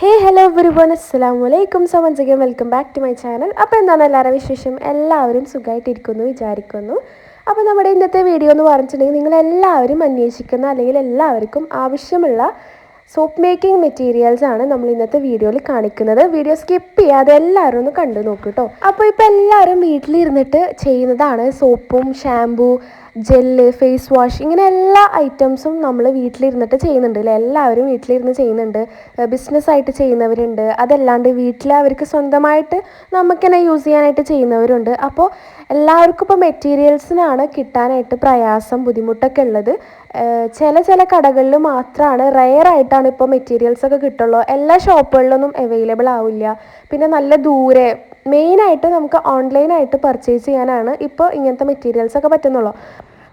ഹേ hello everyone അസ്സാം വലൈക്കും so once again welcome back to my channel അപ്പോൾ എന്താണ് എല്ലാവരുടെ വിശേഷം? എല്ലാവരും സുഖമായിട്ടിരിക്കുന്നു വിചാരിക്കുന്നു. അപ്പോൾ നമ്മുടെ ഇന്നത്തെ വീഡിയോ എന്ന് പറഞ്ഞിട്ടുണ്ടെങ്കിൽ നിങ്ങൾ എല്ലാവരും അന്വേഷിക്കുന്ന അല്ലെങ്കിൽ എല്ലാവർക്കും ആവശ്യമുള്ള സോപ്പ് മേക്കിംഗ് മെറ്റീരിയൽസ് ആണ് നമ്മൾ ഇന്നത്തെ വീഡിയോയിൽ കാണിക്കുന്നത്. വീഡിയോ സ്കിപ്പ് ചെയ്യാതെ എല്ലാവരും ഒന്ന് കണ്ടു നോക്കൂ കേട്ടോ. അപ്പോൾ ഇപ്പോൾ എല്ലാവരും വീട്ടിലിരുന്നിട്ട് ചെയ്യുന്നതാണ് സോപ്പും ഷാമ്പൂ ജെല്ല് ഫേസ് വാഷ് ഇങ്ങനെ എല്ലാ ഐറ്റംസും നമ്മൾ വീട്ടിലിരുന്നിട്ട് ചെയ്യുന്നുണ്ട് അല്ലേ എല്ലാവരും വീട്ടിലിരുന്ന് ചെയ്യുന്നുണ്ട്. ബിസിനസ്സായിട്ട് ചെയ്യുന്നവരുണ്ട്. അതല്ലാണ്ട് വീട്ടിൽ അവർക്ക് സ്വന്തമായിട്ട് നമുക്ക് തന്നെ യൂസ് ചെയ്യാനായിട്ട് ചെയ്യുന്നവരുണ്ട്. അപ്പോൾ എല്ലാവർക്കും ഇപ്പോൾ മെറ്റീരിയൽസിനാണ് കിട്ടാനായിട്ട് പ്രയാസം ബുദ്ധിമുട്ടൊക്കെ ഉള്ളത്. ചില ചില കടകളിൽ മാത്രമാണ് റയർ ആയിട്ടാണ് ഇപ്പോൾ മെറ്റീരിയൽസ് ഒക്കെ കിട്ടുള്ളൂ. എല്ലാ ഷോപ്പുകളിലൊന്നും അവൈലബിൾ ആവില്ല. പിന്നെ നല്ല ദൂരെ മെയിനായിട്ട് നമുക്ക് ഓൺലൈനായിട്ട് പർച്ചേസ് ചെയ്യാനാണ് ഇപ്പോൾ ഇങ്ങനത്തെ മെറ്റീരിയൽസൊക്കെ പറ്റുന്നുള്ളൂ.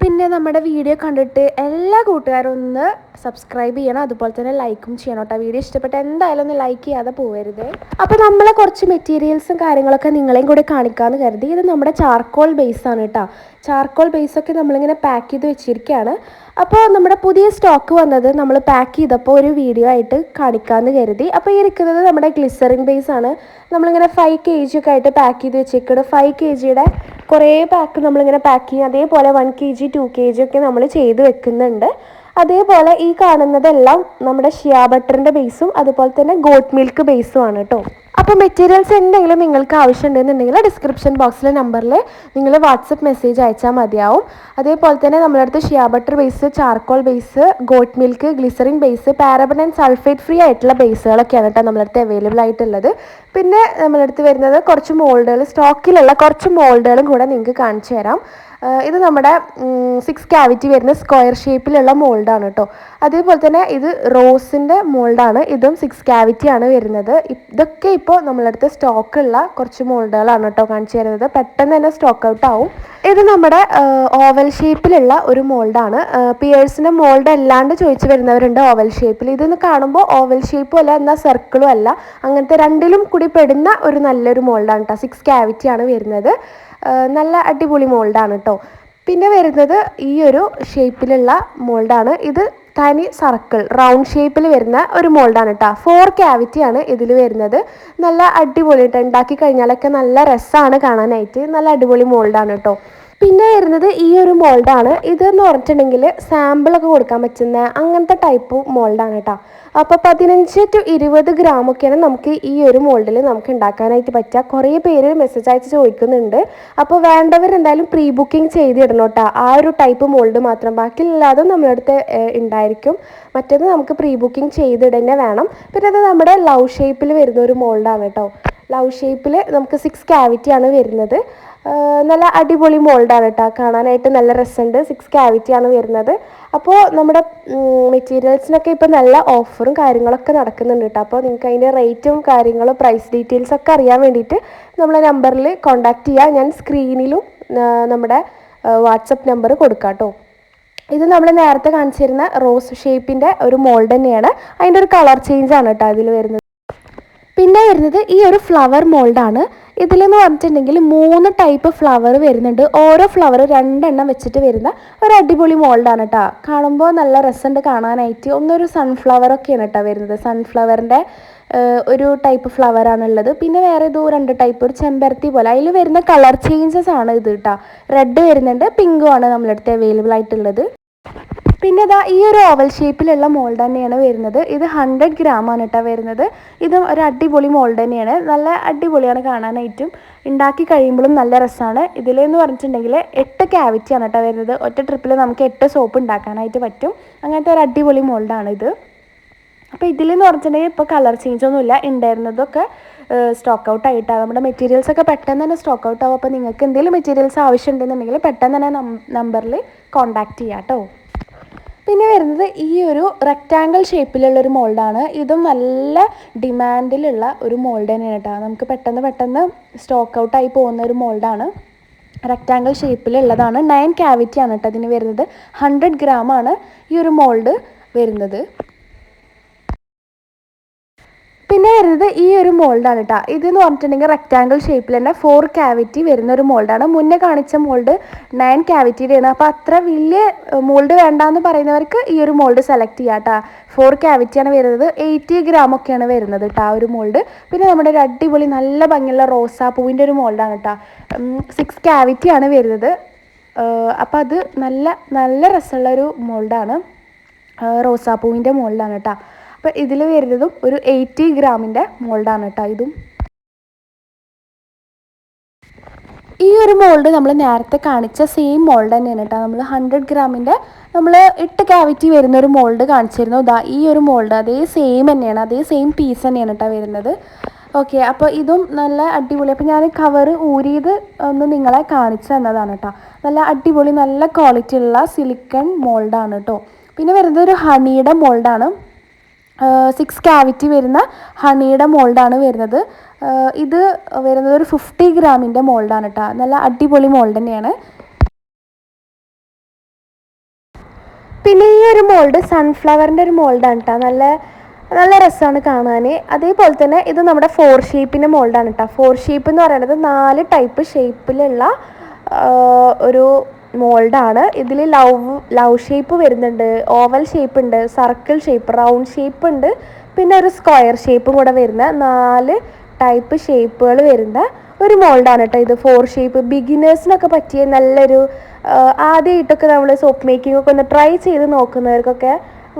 പിന്നെ നമ്മുടെ വീഡിയോ കണ്ടിട്ട് എല്ലാ കൂട്ടുകാരും ഒന്ന് സബ്സ്ക്രൈബ് ചെയ്യണം. അതുപോലെ തന്നെ ലൈക്കും ചെയ്യണം കേട്ടോ. വീഡിയോ ഇഷ്ടപ്പെട്ട എന്തായാലും ഒന്ന് ലൈക്ക് ചെയ്യാതെ പോകരുത് അപ്പോൾ നമ്മളെ കുറച്ച് മെറ്റീരിയൽസും കാര്യങ്ങളൊക്കെ നിങ്ങളെയും കൂടെ കാണിക്കാമെന്ന് കരുതി. ഇത് നമ്മുടെ ചാർക്കോൾ ബേസ് ആണ് കേട്ടോ. ചാർക്കോൾ ബേസൊക്കെ നമ്മളിങ്ങനെ പാക്ക് ചെയ്ത് വെച്ചിരിക്കുകയാണ് അപ്പോൾ നമ്മുടെ പുതിയ സ്റ്റോക്ക് വന്നത് നമ്മൾ പാക്ക് ചെയ്തപ്പോൾ ഒരു വീഡിയോ ആയിട്ട് കാണിക്കാമെന്ന് കരുതി. അപ്പോൾ ഈ ഇരിക്കുന്നത് നമ്മുടെ ഗ്ലിസറിൻ ബേസ് ആണ്. നമ്മളിങ്ങനെ ഫൈവ് കെ ജി ഒക്കെ ആയിട്ട് പാക്ക് ചെയ്ത് വെച്ചിരിക്കുന്നത് ഫൈവ് കെ ജിയുടെ കുറേ പാക്ക് നമ്മളിങ്ങനെ പാക്ക് ചെയ്യും. അതേപോലെ one K G two K G ഒക്കെ നമ്മൾ ചെയ്ത് വെക്കുന്നുണ്ട്. അതേപോലെ ഈ കാണുന്നതെല്ലാം നമ്മുടെ ഷിയാ ബട്ടറിന്റെ ബേസും അതുപോലെ തന്നെ ഗോട്ട് മിൽക്ക് ബേസും ആണ് കേട്ടോ അപ്പോൾ മെറ്റീരിയൽസ് എന്തെങ്കിലും നിങ്ങൾക്ക് ആവശ്യമുണ്ടെന്നുണ്ടെങ്കിൽ ഡിസ്ക്രിപ്ഷൻ ബോക്സിലെ നമ്പറിൽ നിങ്ങൾ വാട്സപ്പ് മെസ്സേജ് അയച്ചാൽ മതിയാവും. അതേപോലെ തന്നെ നമ്മുടെ അടുത്ത് shea butter base charcoal base goat milk glycerin base paraben and sulphate free ആയിട്ടുള്ള ബേസുകളൊക്കെയാണ് കേട്ടോ നമ്മുടെ അടുത്ത് അവൈലബിൾ ആയിട്ടുള്ളത്. പിന്നെ നമ്മുടെ അടുത്ത് വരുന്നത് കുറച്ച് മോൾഡുകൾ സ്റ്റോക്കിലുള്ള കുറച്ച് മോൾഡുകളും കൂടെ നിങ്ങൾക്ക് കാണിച്ചു തരാം. ഇത് നമ്മുടെ സിക്സ് ക്യാവിറ്റി വരുന്ന സ്ക്വയർ ഷേപ്പിലുള്ള മോൾഡാണ് കേട്ടോ അതേപോലെ തന്നെ ഇത് റോസിന്റെ മോൾഡാണ് ഇതും സിക്സ് ക്യാവിറ്റി ആണ് വരുന്നത്. ഇതൊക്കെ ഇപ്പോൾ നമ്മളടുത്ത് സ്റ്റോക്കുള്ള കുറച്ച് മോൾഡുകളാണ് കേട്ടോ കാണിച്ചു തരുന്നത്. പെട്ടെന്ന് തന്നെ സ്റ്റോക്ക് ഔട്ട് ആവും. ഇത് നമ്മുടെ ഓവൽ ഷേപ്പിലുള്ള ഒരു മോൾഡാണ്. പിയേഴ്സിന്റെ മോൾഡ് അല്ലാണ്ട് ചോദിച്ചു വരുന്നവരുണ്ട് ഓവൽ ഷേപ്പിൽ ഇതെന്ന് കാണുമ്പോൾ ഓവൽ ഷേപ്പും അല്ല എന്നാൽ സർക്കിളും അല്ല. അങ്ങനത്തെ രണ്ടിലും കൂടി പെടുന്ന ഒരു നല്ലൊരു മോൾഡാണ് കേട്ടോ. സിക്സ് ക്യാവിറ്റി ആണ് വരുന്നത്. നല്ല അടിപൊളി മോൾഡാണ് കേട്ടോ. പിന്നെ വരുന്നത് ഈ ഒരു ഷേപ്പിലുള്ള മോൾഡാണ്. ഇത് തനി സർക്കിൾ റൗണ്ട് ഷേപ്പിൽ വരുന്ന ഒരു മോൾഡാണ് കേട്ടോ ഫോർ ക്യാവിറ്റി ആണ് ഇതിൽ വരുന്നത്. നല്ല അടിപൊളി ഉണ്ടാക്കി കഴിഞ്ഞാലൊക്കെ നല്ല രസമാണ് കാണാനായിട്ട്. നല്ല അടിപൊളി മോൾഡാണ് കേട്ടോ പിന്നെ വരുന്നത് ഈ ഒരു മോൾഡാണ് ഇതെന്ന് പറഞ്ഞിട്ടുണ്ടെങ്കിൽ സാമ്പിളൊക്കെ കൊടുക്കാൻ പറ്റുന്ന അങ്ങനത്തെ ടൈപ്പ് മോൾഡാണ് കേട്ടോ അപ്പോൾ പതിനഞ്ച് ടു ഇരുപത് ഗ്രാമൊക്കെയാണ് നമുക്ക് ഈ ഒരു മോൾഡിൽ നമുക്ക് ഉണ്ടാക്കാനായിട്ട് പറ്റുക. കുറേ പേര് മെസ്സേജ് അയച്ച് ചോദിക്കുന്നുണ്ട്. അപ്പോൾ വേണ്ടവർ എന്തായാലും പ്രീ ബുക്കിംഗ് ചെയ്തിടണം ആ ഒരു ടൈപ്പ് മോൾഡ് മാത്രം. ബാക്കിയില്ലാതെ നമ്മുടെ അടുത്ത് ഉണ്ടായിരിക്കും. മറ്റേത് നമുക്ക് പ്രീ ബുക്കിംഗ് ചെയ്തിടന്നെ വേണം. പിന്നെ അത് നമ്മുടെ ലവ് ഷേപ്പിൽ വരുന്ന ഒരു മോൾഡാണ് കേട്ടോ ലവ് ഷേപ്പിൽ നമുക്ക് സിക്സ് ക്യാവിറ്റി ആണ് വരുന്നത്. നല്ല അടിപൊളി മോൾഡാണ് കേട്ടോ. കാണാനായിട്ട് നല്ല രസമുണ്ട്. സിക്സ് ക്യാവിറ്റി ആണ് വരുന്നത്. അപ്പോൾ നമ്മുടെ മെറ്റീരിയൽസിനൊക്കെ ഇപ്പോൾ നല്ല ഓഫറും കാര്യങ്ങളൊക്കെ നടക്കുന്നുണ്ട് കേട്ടോ. അപ്പോൾ നിങ്ങൾക്ക് അതിന്റെ റേറ്റും കാര്യങ്ങളും പ്രൈസ് ഡീറ്റെയിൽസ് ഒക്കെ അറിയാൻ വേണ്ടിയിട്ട് നമ്മളെ നമ്പറിൽ കോൺടാക്റ്റ് ചെയ്യുക ഞാൻ സ്ക്രീനിലും നമ്മുടെ വാട്സപ്പ് നമ്പർ കൊടുക്കാം കേട്ടോ. ഇത് നമ്മൾ നേരത്തെ കാണിച്ചിരുന്ന റോസ് ഷേപ്പിന്റെ ഒരു മോൾഡ് തന്നെയാണ്. അതിന്റെ ഒരു കളർ ചേഞ്ച് ആണ് കേട്ടോ അതിൽ വരുന്നത്. പിന്നെ വരുന്നത് ഈ ഒരു ഫ്ലവർ മോൾഡാണ് ഇതിലെന്ന് പറഞ്ഞിട്ടുണ്ടെങ്കിൽ മൂന്ന് ടൈപ്പ് ഫ്ലവർ വരുന്നുണ്ട്. ഓരോ ഫ്ലവർ രണ്ടെണ്ണം വെച്ചിട്ട് വരുന്ന ഒരു അടിപൊളി മോൾഡാണ് കേട്ടോ കാണുമ്പോൾ നല്ല രസമുണ്ട് കാണാനായിട്ട്. ഒന്നൊരു സൺഫ്ലവർ ഒക്കെയാണ് കേട്ടോ വരുന്നത്. സൺഫ്ലവറിന്റെ ഒരു ടൈപ്പ് ഫ്ലവർ ആണുള്ളത്. പിന്നെ വേറെ ഇതോ രണ്ട് ടൈപ്പ് ഒരു ചെമ്പരത്തി പോലെ. അതിൽ വരുന്ന കളർ ചേഞ്ചസ് ആണ് ഇത് കേട്ടോ റെഡ് വരുന്നുണ്ട് പിങ്കും ആണ് നമ്മളടുത്ത് അവൈലബിൾ ആയിട്ടുള്ളത്. പിന്നെ ഇതാ ഈ ഒരു ഓവൽ ഷേപ്പിലുള്ള മോൾഡ് തന്നെയാണ് വരുന്നത്. ഇത് ഹൺഡ്രഡ് ഗ്രാം ആണ് കേട്ടോ വരുന്നത്. ഇത് ഒരു അടിപൊളി മോൾഡ് തന്നെയാണ്. നല്ല അടിപൊളിയാണ് കാണാനായിട്ടും. ഉണ്ടാക്കി കഴിയുമ്പോഴും നല്ല രസമാണ് ഇതിലെന്ന് പറഞ്ഞിട്ടുണ്ടെങ്കിൽ എട്ട് ക്യാവിറ്റി ആണ് കേട്ടോ വരുന്നത്. ഒറ്റ ട്രിപ്പിൽ നമുക്ക് എട്ട് സോപ്പ് ഉണ്ടാക്കാനായിട്ട് പറ്റും. അങ്ങനത്തെ ഒരു അടിപൊളി മോൾഡാണ് ഇത്. അപ്പോൾ ഇതിലെന്ന് പറഞ്ഞിട്ടുണ്ടെങ്കിൽ ഇപ്പോൾ കളർ ചേഞ്ച് ഒന്നുമില്ല. ഉണ്ടായിരുന്നതൊക്കെ സ്റ്റോക്ക് ഔട്ട് ആയിട്ടാണ് നമ്മുടെ മെറ്റീരിയൽസ് ഒക്കെ പെട്ടെന്ന് തന്നെ സ്റ്റോക്ക് ഔട്ട് ആവും. അപ്പോൾ നിങ്ങൾക്ക് എന്തെങ്കിലും മെറ്റീരിയൽസ് ആവശ്യമുണ്ടെന്നുണ്ടെങ്കിൽ പെട്ടെന്ന് തന്നെ നമ്പറിൽ കോൺടാക്റ്റ് ചെയ്യാം കേട്ടോ പിന്നെ വരുന്നത് ഈ ഒരു റെക്റ്റാങ്കിൾ ഷേപ്പിലുള്ള ഒരു മോൾഡാണ് ഇതും നല്ല ഡിമാൻഡിലുള്ള ഒരു മോൾഡ് തന്നെയാണ് കേട്ടോ. നമുക്ക് പെട്ടെന്ന് പെട്ടെന്ന് സ്റ്റോക്ക് ഔട്ടായി പോകുന്ന ഒരു മോൾഡാണ് റെക്റ്റാങ്കിൾ ഷേപ്പിലുള്ളതാണ് നയൻ ക്യാവിറ്റി ആണ് കേട്ടോ അതിന് വരുന്നത്. ഹൺഡ്രഡ് ഗ്രാം ആണ് ഈ ഒരു മോൾഡ് വരുന്നത്. പിന്നെ വരുന്നത് ഈ ഒരു മോൾഡാണ് കേട്ടോ ഇതെന്ന് പറഞ്ഞിട്ടുണ്ടെങ്കിൽ റെക്റ്റാങ്കിൾ ഷേപ്പിൽ തന്നെ ഫോർ ക്യാവിറ്റി വരുന്ന ഒരു മോൾഡാണ്. മുന്നേ കാണിച്ച മോൾഡ് നയൻ ക്യാവിറ്റിയുടെയാണ് അപ്പോൾ അത്ര വലിയ മോൾഡ് വേണ്ടാന്ന് പറയുന്നവർക്ക് ഈ ഒരു മോൾഡ് സെലക്ട് ചെയ്യാം കേട്ടോ ഫോർ ക്യാവിറ്റിയാണ് വരുന്നത്. എയ്റ്റി ഗ്രാം ഒക്കെയാണ് വരുന്നത് കേട്ടോ ആ ഒരു മോൾഡ്. പിന്നെ നമ്മുടെ ഒരു അടിപൊളി നല്ല ഭംഗിയുള്ള റോസാപ്പൂവിന്റെ ഒരു മോൾഡാണ് കേട്ടോ സിക്സ് ക്യാവിറ്റിയാണ് വരുന്നത്. അപ്പോൾ അത് നല്ല നല്ല രസമുള്ള ഒരു മോൾഡാണ്. റോസാപ്പൂവിന്റെ മോൾഡാണ് കേട്ടോ അപ്പോൾ ഇതിൽ വരുന്നതും ഒരു എയ്റ്റി ഗ്രാമിന്റെ മോൾഡാണ് കേട്ടോ ഇതും. ഈ ഒരു മോൾഡ് നമ്മൾ നേരത്തെ കാണിച്ച സെയിം മോൾഡ് തന്നെയാണ് കേട്ടോ. നമ്മൾ ഹൺഡ്രഡ് ഗ്രാമിന്റെ നമ്മൾ എട്ട് ക്യാവിറ്റി വരുന്ന ഒരു മോൾഡ് കാണിച്ചിരുന്നു. ഇതാ ഈ ഒരു മോൾഡ് അതേ സെയിം തന്നെയാണ് അതേ സെയിം പീസ് തന്നെയാണ് കേട്ടോ വരുന്നത്. ഓക്കെ അപ്പോൾ ഇതും നല്ല അടിപൊളി. അപ്പോൾ ഞാൻ കവർ ഊരിയത് ഒന്ന് നിങ്ങളെ കാണിച്ചു തന്നതാണ് കേട്ടോ. നല്ല അടിപൊളി നല്ല ക്വാളിറ്റി ഉള്ള സിലിക്കൺ മോൾഡാണ് കേട്ടോ. പിന്നെ വരുന്നത് ഒരു ഹണിയുടെ മോൾഡാണ്. സിക്സ് ക്യാവിറ്റി വരുന്ന ഹണിയുടെ മോൾഡാണ് വരുന്നത്. ഇത് വരുന്നത് ഒരു ഫിഫ്റ്റി ഗ്രാമിന്റെ മോൾഡാണ് കേട്ടോ നല്ല അടിപൊളി മോൾഡ് തന്നെയാണ്. പിന്നെ ഈ ഒരു മോൾഡ് സൺഫ്ലവറിന്റെ ഒരു മോൾഡാണ് കേട്ടോ നല്ല നല്ല രസമാണ് കാണാൻ അതേപോലെ തന്നെ ഇത് നമ്മുടെ ഫോർ ഷേപ്പിന്റെ മോൾഡാണ് കേട്ടോ ഫോർ ഷേപ്പ് എന്ന് പറയുന്നത് നാല് ടൈപ്പ് ഷേപ്പിലുള്ള ഒരു മോൾഡാണ്. ഇതിൽ ലവ് ലവ് ഷേപ്പ് വരുന്നുണ്ട്. ഓവൽ ഷേപ്പ് ഉണ്ട് സർക്കിൾ ഷേപ്പ് റൗണ്ട് ഷേപ്പ് ഉണ്ട് പിന്നെ ഒരു സ്ക്വയർ ഷേപ്പും കൂടെ വരുന്ന നാല് ടൈപ്പ് ഷേപ്പുകൾ വരുന്ന ഒരു മോൾഡാണ് കേട്ടോ ഇത്. Four shape. ബിഗിനേഴ്സിനൊക്കെ പറ്റിയ നല്ലൊരു ആദ്യമായിട്ടൊക്കെ നമ്മൾ സോപ്പ് മേക്കിംഗ് ഒക്കെ ഒന്ന് ട്രൈ ചെയ്ത് നോക്കുന്നവർക്കൊക്കെ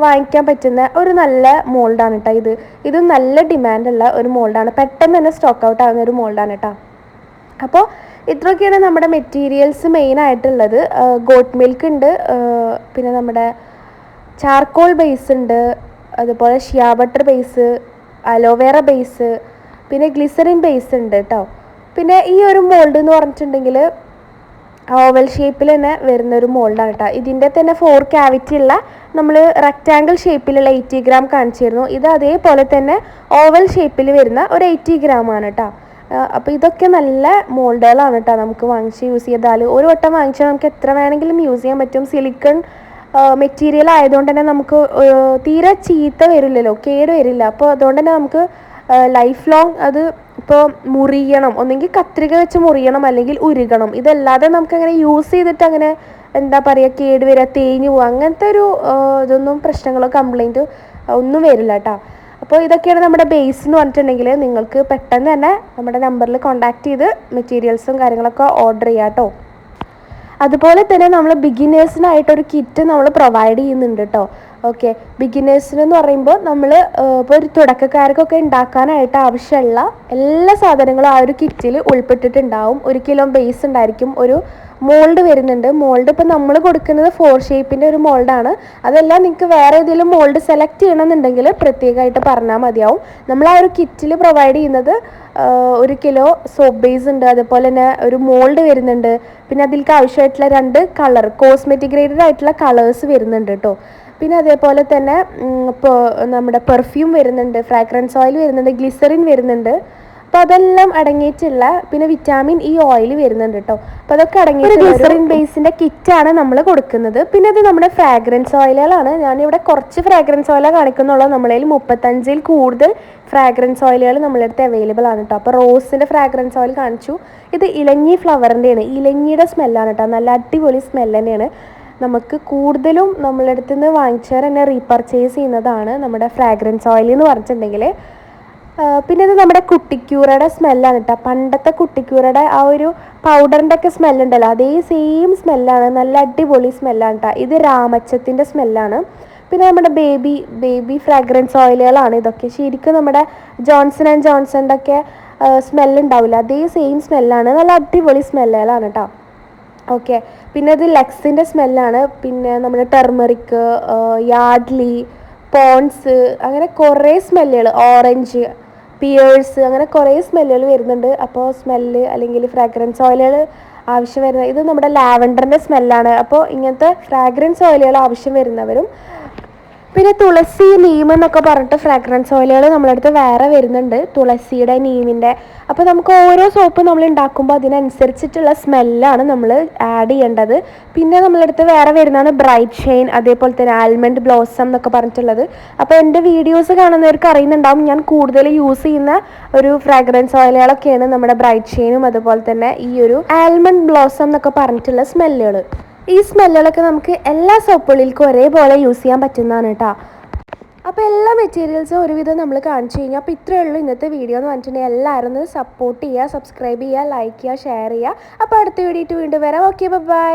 വാങ്ങിക്കാൻ പറ്റുന്ന ഒരു നല്ല മോൾഡാണ് കേട്ടോ ഇത്. ഇത് നല്ല ഡിമാൻഡുള്ള ഒരു മോൾഡാണ്. പെട്ടെന്ന് തന്നെ സ്റ്റോക്ക് ഔട്ട് ആകുന്ന ഒരു മോൾഡാണ് കേട്ടോ. അപ്പോൾ ഇത്രയൊക്കെയാണ് നമ്മുടെ മെറ്റീരിയൽസ് മെയിൻ ആയിട്ടുള്ളത്. ഗോട്ട് മിൽക്ക് ഉണ്ട് പിന്നെ നമ്മുടെ ചാർക്കോൾ ബേസ് ഉണ്ട് അതുപോലെ shea butter base aloe vera base പിന്നെ ഗ്ലിസറിൻ ബേസ് ഉണ്ട് കേട്ടോ പിന്നെ ഈ ഒരു മോൾഡ് എന്ന് പറഞ്ഞിട്ടുണ്ടെങ്കിൽ ഓവൽ ഷേപ്പിൽ തന്നെ വരുന്ന ഒരു മോൾഡാണ് കേട്ടോ ഇതിന്റെ തന്നെ ഫോർ ക്യാവിറ്റി ഉള്ള നമ്മൾ റെക്റ്റാങ്കിൾ ഷേപ്പിലുള്ള എയ്റ്റി ഗ്രാം കാണിച്ചിരുന്നു. ഇത് അതേപോലെ തന്നെ ഓവൽ ഷേപ്പിൽ വരുന്ന ഒരു എയ്റ്റി ഗ്രാം ആണ് കേട്ടോ അപ്പോൾ ഇതൊക്കെ നല്ല മോൾഡുകളാണ് കേട്ടോ നമുക്ക് വാങ്ങിച്ച് യൂസ് ചെയ്താൽ ഒരു വട്ടം വാങ്ങിച്ചാൽ നമുക്ക് എത്ര വേണമെങ്കിലും യൂസ് ചെയ്യാൻ പറ്റും. സിലിക്കൺ മെറ്റീരിയൽ ആയതുകൊണ്ട് തന്നെ നമുക്ക് തീരെ ചീത്ത വരില്ലല്ലോ കേട് വരില്ല. അപ്പോൾ അതുകൊണ്ട് തന്നെ നമുക്ക് ലൈഫ് ലോങ് അത് ഇപ്പോൾ മുറിയണം. ഒന്നെങ്കിൽ കത്രിക വെച്ച് മുറിയണം അല്ലെങ്കിൽ ഉരുകണം. ഇതല്ലാതെ നമുക്ക് അങ്ങനെ യൂസ് ചെയ്തിട്ട് അങ്ങനെ എന്താ പറയുക കേട് വരിക തേഞ്ഞു പോവുക അങ്ങനത്തെ ഒരു ഇതൊന്നും പ്രശ്നങ്ങളോ കംപ്ലൈന്റ് ഒന്നും വരില്ല കേട്ടോ. അപ്പോൾ ഇതൊക്കെയാണ് നമ്മുടെ ബേസ് എന്ന് പറഞ്ഞിട്ടുണ്ടെങ്കിൽ നിങ്ങൾക്ക് പെട്ടെന്ന് തന്നെ നമ്മുടെ നമ്പറിൽ കോൺടാക്ട് ചെയ്ത് മെറ്റീരിയൽസും കാര്യങ്ങളൊക്കെ ഓർഡർ ചെയ്യാം കേട്ടോ അതുപോലെ തന്നെ നമ്മൾ ബിഗിനേഴ്സിനായിട്ടൊരു കിറ്റ് നമ്മൾ പ്രൊവൈഡ് ചെയ്യുന്നുണ്ട് കേട്ടോ ഓക്കെ ബിഗിനേഴ്സിന് എന്ന് പറയുമ്പോൾ നമ്മൾ ഇപ്പോൾ ഒരു തുടക്കക്കാർക്കൊക്കെ ഉണ്ടാക്കാനായിട്ട് ആവശ്യമുള്ള എല്ലാ സാധനങ്ങളും ആ ഒരു കിറ്റിൽ ഉൾപ്പെട്ടിട്ടുണ്ടാവും. ഒരു കിലോ ബേസ് ഉണ്ടായിരിക്കും. ഒരു മോൾഡ് വരുന്നുണ്ട്. മോൾഡ് ഇപ്പോൾ നമ്മൾ കൊടുക്കുന്നത് ഫോർ ഷേപ്പിന്റെ ഒരു മോൾഡാണ് അതെല്ലാം നിങ്ങൾക്ക് വേറെ ഏതെങ്കിലും മോൾഡ് സെലക്ട് ചെയ്യണമെന്നുണ്ടെങ്കിൽ പ്രത്യേകമായിട്ട് പറഞ്ഞാൽ മതിയാവും. നമ്മൾ ആ ഒരു കിറ്റിൽ പ്രൊവൈഡ് ചെയ്യുന്നത് ഒരു കിലോ സോപ്പ് ബേസ് ഉണ്ട്. അതുപോലെ തന്നെ ഒരു മോൾഡ് വരുന്നുണ്ട്. പിന്നെ അതിലേക്ക് ആവശ്യമായിട്ടുള്ള രണ്ട് കളർ കോസ്മെറ്റിക് ഗ്രേഡഡ് ആയിട്ടുള്ള കളേഴ്സ് വരുന്നുണ്ട് കേട്ടോ പിന്നെ അതേപോലെ തന്നെ ഇപ്പോൾ നമ്മുടെ പെർഫ്യൂം വരുന്നുണ്ട് ഫ്രാഗ്രൻസ് ഓയിൽ വരുന്നുണ്ട് ഗ്ലിസറിൻ വരുന്നുണ്ട്. അപ്പോൾ അതെല്ലാം അടങ്ങിയിട്ടുള്ള പിന്നെ വിറ്റാമിൻ ഇ ഓയിൽ വരുന്നുണ്ട് കേട്ടോ അപ്പോൾ അതൊക്കെ അടങ്ങിയിട്ടുള്ള ഗ്ലിസറിൻ ബേസിന്റെ കിറ്റാണ് നമ്മൾ കൊടുക്കുന്നത്. പിന്നെ അത് നമ്മുടെ ഫ്രാഗ്രൻസ് ഓയിലുകളാണ് ഞാനിവിടെ കുറച്ച് ഫ്രാഗ്രൻസ് ഓയിലാണ് കാണിക്കുന്നുള്ളൂ. നമ്മളതിൽ മുപ്പത്തഞ്ചിൽ കൂടുതൽ ഫ്രാഗ്രൻസ് ഓയിലുകൾ നമ്മളടുത്ത് അവൈലബിൾ ആണ് കേട്ടോ അപ്പോൾ റോസിന്റെ ഫ്രാഗ്രൻസ് ഓയിൽ കാണിച്ചു. ഇത് ഇലഞ്ഞി ഫ്ലവറിന്റെയാണ് ഇലഞ്ഞിയുടെ സ്മെല്ലാണ് കേട്ടോ നല്ല അടിപൊളി സ്മെല്ല് തന്നെയാണ്. നമുക്ക് കൂടുതലും നമ്മളടുത്ത് നിന്ന് വാങ്ങിച്ചാൽ തന്നെ റീപർച്ചേസ് ചെയ്യുന്നതാണ് നമ്മുടെ ഫ്രാഗ്രൻസ് ഓയിൽ എന്ന് പറഞ്ഞിട്ടുണ്ടെങ്കിൽ പിന്നെ ഇത് നമ്മുടെ കുട്ടിക്കൂറയുടെ സ്മെല്ലാണ് കേട്ടോ പണ്ടത്തെ കുട്ടിക്കൂറയുടെ ആ ഒരു പൗഡറിന്റെ ഒക്കെ സ്മെല്ലുണ്ടല്ലോ അതേ സെയിം സ്മെല്ലാണ് നല്ല അടിപൊളി സ്മെല്ലാണ് കേട്ടോ ഇത് രാമച്ചത്തിന്റെ സ്മെല്ലാണ് പിന്നെ നമ്മുടെ ബേബി ബേബി ഫ്രാഗ്രൻസ് ഓയിലുകളാണ് ഇതൊക്കെ. ശരിക്കും നമ്മുടെ ജോൺസൺ ആൻഡ് ജോൺസണിന്റെ ഒക്കെ സ്മെല്ലുണ്ടാവില്ല അതേ സെയിം സ്മെല്ലാണ് നല്ല അടിപൊളി സ്മെല്ലുകളാണ് കേട്ടോ ഓക്കെ പിന്നെ ഇത് ലെക്സിന്റെ സ്മെല്ലാണ്. പിന്നെ നമ്മുടെ ടെർമറിക്ക് യാഡ്ലി പോൺസ് അങ്ങനെ കുറേ സ്മെല്ലുകൾ ഓറഞ്ച് പിയേഴ്സ് അങ്ങനെ കുറേ സ്മെല്ലുകൾ വരുന്നുണ്ട്. അപ്പോൾ സ്മെല്ല് അല്ലെങ്കിൽ ഫ്രാഗ്രൻസ് ഓയിലുകൾ ആവശ്യം വരുന്നത് ഇത് നമ്മുടെ ലാവൻഡറിന്റെ സ്മെല്ലാണ് അപ്പോൾ ഇങ്ങനത്തെ ഫ്രാഗ്രൻസ് ഓയിലുകൾ ആവശ്യം വരുന്നവരും പിന്നെ തുളസി നീം എന്നൊക്കെ പറഞ്ഞിട്ട് ഫ്രാഗ്രൻസ് ഓയിലുകൾ നമ്മളടുത്ത് വേറെ വരുന്നുണ്ട്. തുളസിയുടെ നീമിന്റെ അപ്പോൾ നമുക്ക് ഓരോ സോപ്പ് നമ്മൾ ഉണ്ടാക്കുമ്പോൾ അതിനനുസരിച്ചിട്ടുള്ള സ്മെല്ലാണ് നമ്മൾ ആഡ് ചെയ്യേണ്ടത്. പിന്നെ നമ്മളടുത്ത് വേറെ വരുന്നതാണ് ബ്രൈറ്റ് ഷെയിൻ അതേപോലെ തന്നെ ആൽമണ്ട് ബ്ലോസം എന്നൊക്കെ പറഞ്ഞിട്ടുള്ളത്. അപ്പോൾ എന്റെ വീഡിയോസ് കാണുന്നവർക്ക് അറിയുന്നുണ്ടാവും ഞാൻ കൂടുതൽ യൂസ് ചെയ്യുന്ന ഒരു ഫ്രാഗ്രൻസ് ഓയിലുകളൊക്കെയാണ് നമ്മുടെ ബ്രൈറ്റ് ഷെയിനും അതുപോലെ തന്നെ ഈ ഒരു ആൽമണ്ട് ബ്ലോസം എന്നൊക്കെ പറഞ്ഞിട്ടുള്ള സ്മെല്ലുകൾ ഈ സ്മെല്ലുകളൊക്കെ നമുക്ക് എല്ലാ സോപ്പുകളിലേക്കും ഒരേപോലെ യൂസ് ചെയ്യാൻ പറ്റുന്നതാണ് കേട്ടോ. അപ്പോൾ എല്ലാ മെറ്റീരിയൽസും ഒരുവിധം നമ്മൾ കാണിച്ചു കഴിഞ്ഞാൽ അപ്പോൾ ഇത്രയേ ഉള്ളൂ ഇന്നത്തെ വീഡിയോ എന്ന് പറഞ്ഞിട്ടുണ്ടെങ്കിൽ എല്ലാവരും ഒന്ന് സപ്പോർട്ട് ചെയ്യുക സബ്സ്ക്രൈബ് ചെയ്യുക ലൈക്ക് ചെയ്യുക ഷെയർ ചെയ്യുക. അപ്പോൾ അടുത്ത വീഡിയോ വീണ്ടും വരാം. Okay bye